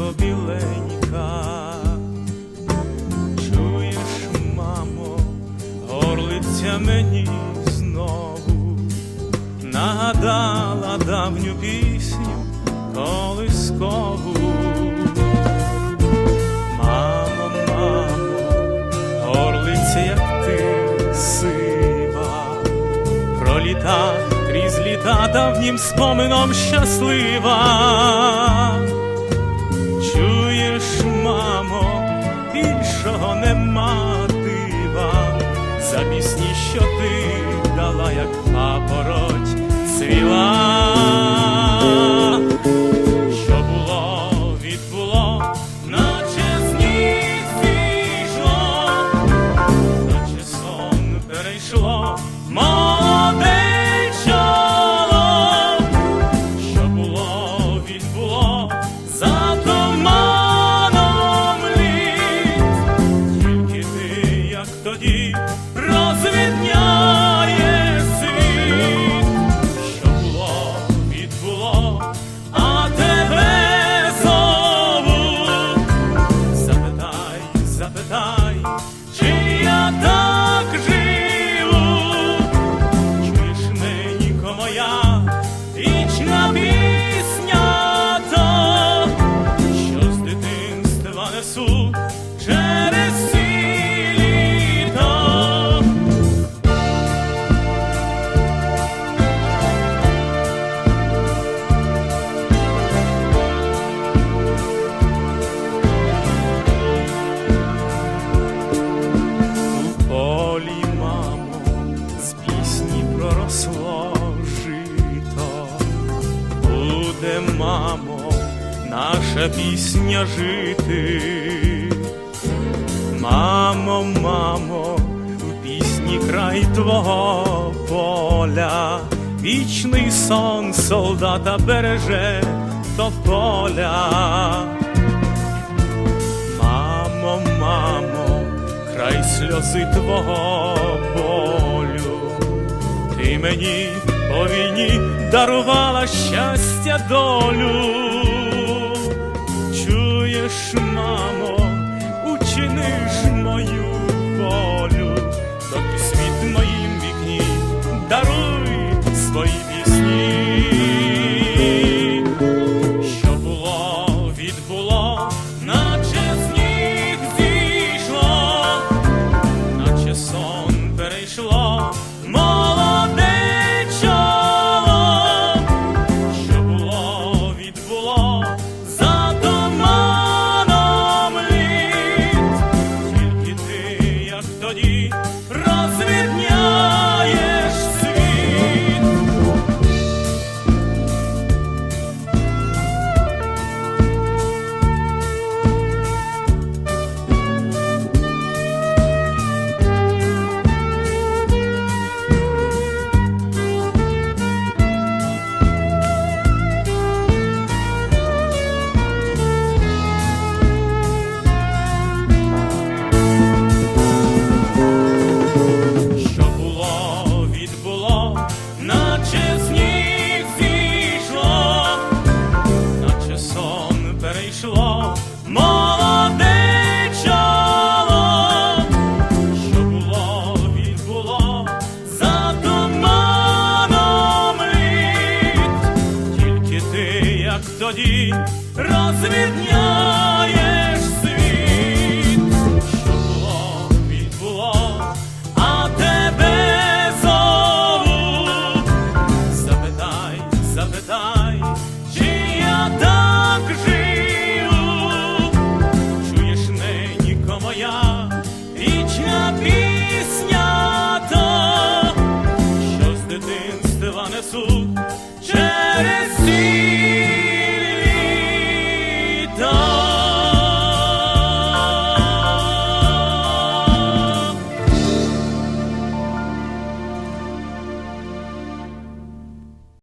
вишенько біленька, чуєш, мамо, горлиця мені знову нагадала давню пісню колискову. Мамо, мамо, горлиця, як ти сива, проліта крізь літа давнім спомином щаслива. Чуєш, мамо, більшого нема дива, за пісні, що ти дала, як папороть цвіла. Що було, відбуло, наче сніг наче сон перейшло, молоде descanso. Наша пісня жити. Мамо, мамо, в пісні край твого поля, вічний сон солдата береже до поля. Мамо, мамо, край сльози твого болю, ти мені по війні дарувала щастя долю. Мамо, тоді, розвідняєш